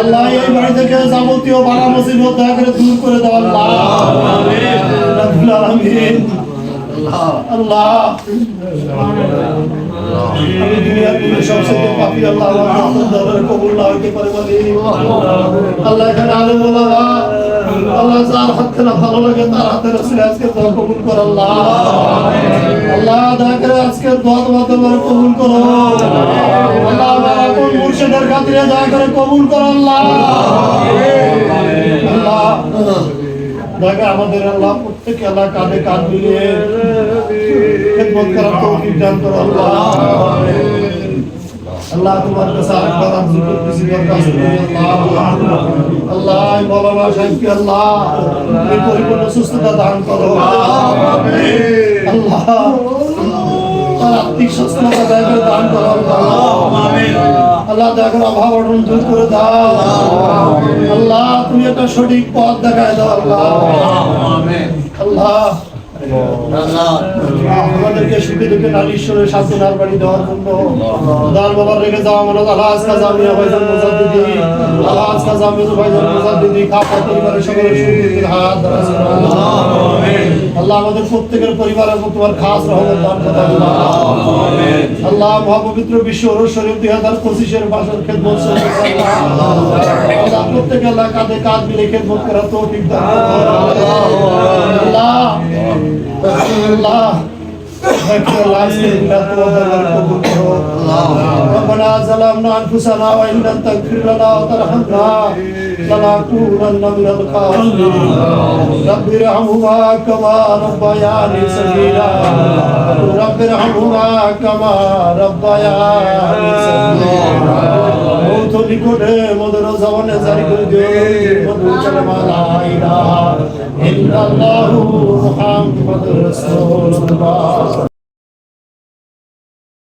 আল্লাহ, এই বাড়ি থেকে যাবতীয় বাড়া মুসিবত দয়া করে দূর করে দাও, আল্লাহ। আল্লাহ আল্লাহ। আজকে আল্লাহ। দয়া করে আজকে দোয়া তোমার কবুল করো। মুর্শিদের খাতিরে দয়া করে কবুল কর আল্লাহ। আল্লাহ। আমাদের আল্লাহ প্রত্যেক আল্লাহ কাঁধে কাঁধ মিলিয়ে খেদমত করার তৌফিক দান করো আল্লাহ। আল্লাহ তোমার কাছে আরেকবার আরজি করতেছি দরখাস্ত আল্লাহ। আল্লাহ মৌলানা সাহেবকে আল্লাহ এই পরিপূর্ণ সুস্থতা দান করো। আল্লাহ। তার আত্মিক সুস্থতা দান করো। আল্লাহ দেখো অভাব অটন দূর করে দাও। আল্লাহ, তুমি একটা সঠিক পথ দেখায় দাও, আল্লাহ। আল্লাহ। আমাদেরকে সুখে দুঃখে নারীশ্বরের শাস্তি বাড়ি দেওয়ার জন্য। দার বাবার রেখে যাওয়া মনে আল্লাহ আজকা জামিয়া প্রত্যেকের পরিবারের খাস আল্লাহ আমিন আল্লাহ বিশ্ব ওরস শরীফ 2025 এর বাসর খেদমত আল্লাহ আল্লাহ প্রত্যেক কাঁধ মিলে খেদমত করার তৌফিক দান করো। ظلمنا انفسنا وان لم تغفر لنا وترحمنا لنكونن من الخاسرين رب ارحمهما كما ربياني صغيرا رب ارحمهما كما ربياني صغيرا মৌত নিকটে মধুর জবানে জারি করে দিও মধুর কালামা লা ইলাহা ইল্লাল্লাহু মুহাম্মাদুর রাসূলুল্লাহ